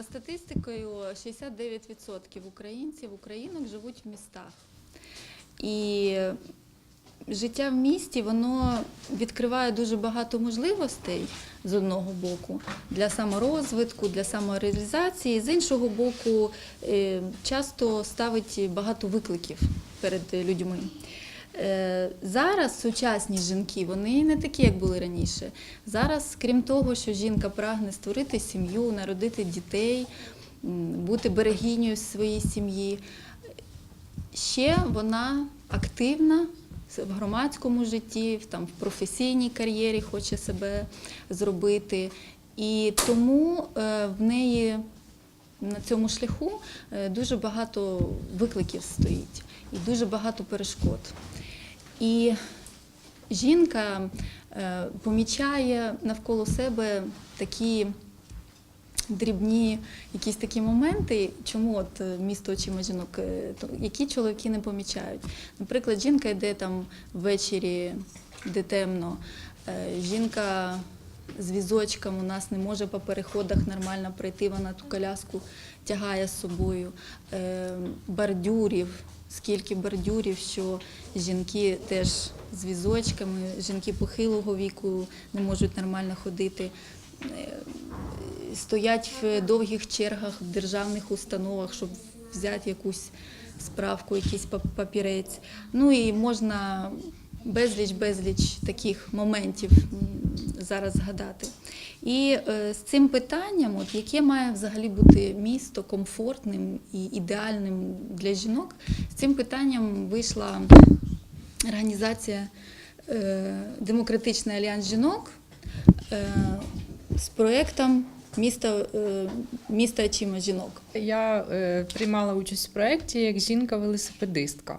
За статистикою 69% українців, українок живуть в містах. І життя в місті воно відкриває дуже багато можливостей з одного боку для саморозвитку, для самореалізації, з іншого боку, е, часто ставить багато викликів перед людьми. Е, Зараз сучасні жінки вони не такі, як були раніше. Зараз, крім того, що жінка прагне створити сім'ю, народити дітей, бути берегинею своєї сім'ї, ще вона активна в громадському житті, там, в професійній кар'єрі хоче себе зробити. І тому е, в неї на цьому шляху е, дуже багато викликів стоїть і дуже багато перешкод. І жінка е, помічає навколо себе такі дрібні якісь такі моменти, чому от е, місто очима жінок, е, які чоловіки не помічають. Наприклад, жінка йде там ввечері, де темно, жінка з візочком у нас не може по переходах нормально пройти, вона ту коляску тягає з собою. Бордюрів, скільки бордюрів, що жінки теж з візочками, жінки похилого віку не можуть нормально ходити. Е, Стоять в довгих чергах в державних установах, щоб взяти якусь справку, якийсь папірець. Ну і можна безліч, безліч таких моментів зараз згадати. І е, з цим питанням, от, яке має взагалі бути місто комфортним і ідеальним для жінок, з цим питанням вийшла організація е, Демократичний альянс жінок е, з проєктом місто, е, місто очима жінок. Я приймала участь в проєкті як жінка-велосипедистка.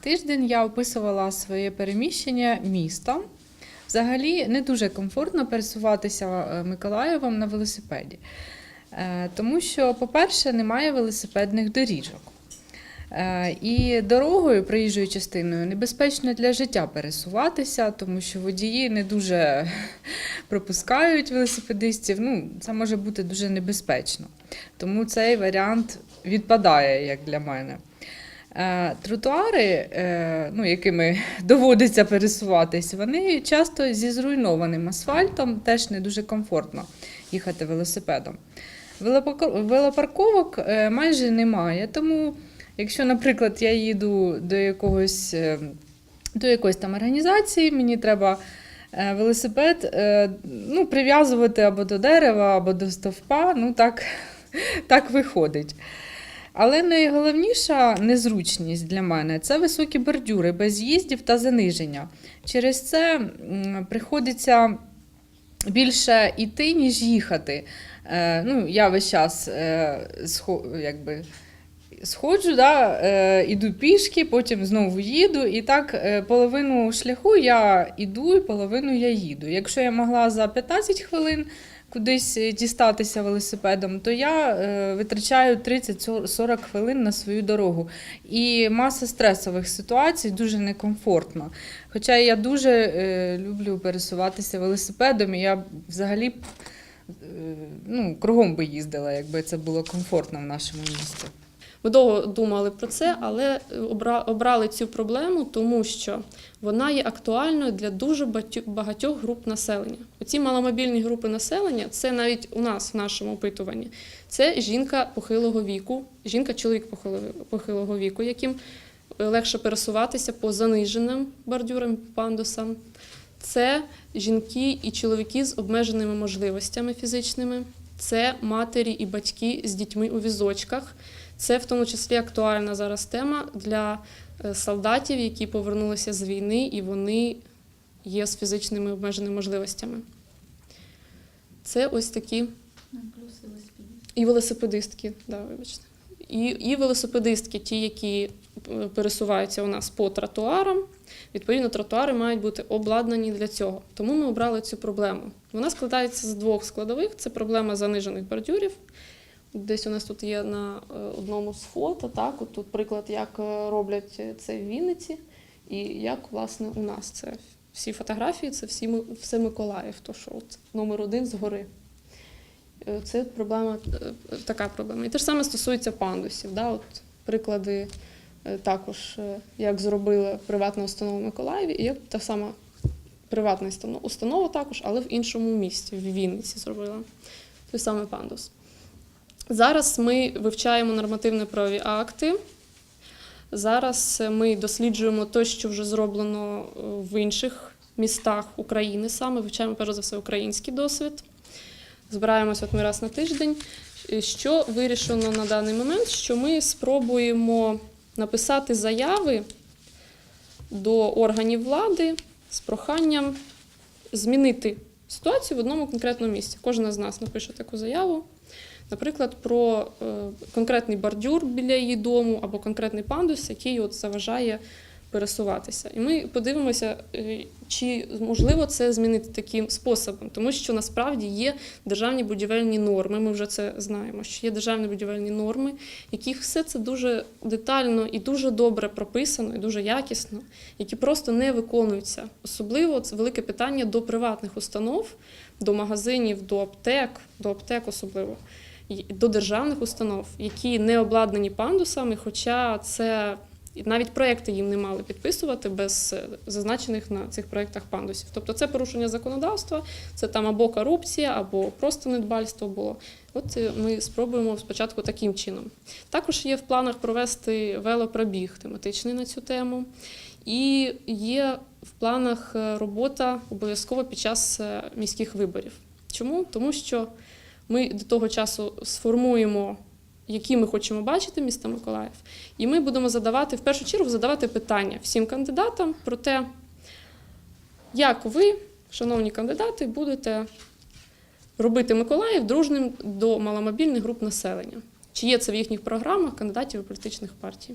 Тиждень я описувала своє переміщення містом. Взагалі не дуже комфортно пересуватися е, Миколаєвом на велосипеді. Е, тому що, по-перше, немає велосипедних доріжок. Е, І дорогою, проїжджою частиною, небезпечно для життя пересуватися, тому що водії не дуже пропускають велосипедистів. Ну, це може бути дуже небезпечно. Тому цей варіант відпадає, як для мене. Е, Тротуари, е, ну, якими доводиться пересуватись, вони часто зі зруйнованим асфальтом, теж не дуже комфортно їхати велосипедом. Велопарковок е, майже немає, тому якщо, наприклад, я їду до якогось до якоїсь там організації, мені треба велосипед ну, прив'язувати або до дерева, або до стовпа. Ну так, так виходить. Але найголовніша незручність для мене це високі бордюри без з'їздів та заниження. Через це приходиться більше йти, ніж їхати. Е, ну, я весь час е, якби, сходжу, да, е, іду пішки, потім знову їду. І так половину шляху я іду, і половину я їду. Якщо я могла за 15 хвилин кудись е, дістатися велосипедом, то я е, витрачаю 30-40 хвилин на свою дорогу. І маса стресових ситуацій дуже некомфортно. Хоча я дуже е, люблю пересуватися велосипедом, і я взагалі ну, кругом би їздила, якби це було комфортно в нашому місті. Ми довго думали про це, але обрали цю проблему, тому що вона є актуальною для дуже багатьох груп населення. Оці маломобільні групи населення, це навіть у нас в нашому опитуванні. Це жінка похилого віку, жінка-чоловік похилого- віку, яким легше пересуватися по заниженим бордюрам, пандусам. Це жінки і чоловіки з обмеженими можливостями фізичними, це матері і батьки з дітьми у візочках. Це в тому числі актуальна зараз тема для е, солдатів, які повернулися з війни, і вони є з фізичними обмеженими можливостями. Це ось такі і велосипедистки, да, вибачте. І, і велосипедистки, ті, які е, пересуваються у нас по тротуарам. Відповідно, тротуари мають бути обладнані для цього. Тому ми обрали цю проблему. Вона складається з двох складових: це проблема занижених бордюрів. Десь у нас тут є на е, одному з фото, так, от тут приклад, як е, роблять це в Вінниці, і як власне у нас це всі фотографії, це всі все Миколаїв, то що от номер один згори. Е, Це проблема, така проблема. І те ж саме стосується пандусів. Да? От приклади також, як зробила приватна установа в Миколаєві, і як та сама приватна установа також, але в іншому місті, в Вінниці зробила той самий пандус. Зараз ми вивчаємо нормативно-правові акти. Зараз ми досліджуємо те, що вже зроблено е, в інших містах України саме, вивчаємо перш за все український досвід. Збираємося от ми раз на тиждень. Е, Що вирішено на даний момент, що ми спробуємо написати заяви до органів влади з проханням змінити ситуацію в одному конкретному місці. Кожен з нас напише таку заяву. Наприклад, про е, конкретний бордюр біля її дому або конкретний пандус, який от заважає пересуватися. І ми подивимося, е, чи можливо це змінити таким способом, тому що насправді є державні будівельні норми. Ми вже це знаємо. Що є державні будівельні норми, яких все це дуже детально і дуже добре прописано, і дуже якісно, які просто не виконуються. Особливо це велике питання до приватних установ, до магазинів, до аптек, до аптек особливо. До державних установ, які не обладнані пандусами, хоча це навіть проекти їм не мали підписувати без е, зазначених на цих проектах пандусів. Тобто це порушення законодавства, це там або корупція, або просто недбальство було. От е, ми спробуємо спочатку таким чином. Також є в планах провести велопробіг тематичний на цю тему. І є в планах е, робота обов'язково під час міських виборів. Чому? Тому що ми до того часу сформуємо, які ми хочемо бачити міста Миколаїв, і ми будемо задавати в першу чергу задавати питання всім кандидатам про те, як ви, шановні кандидати, будете робити Миколаїв дружним до маломобільних груп населення. Чи є це в їхніх програмах кандидатів і політичних партій?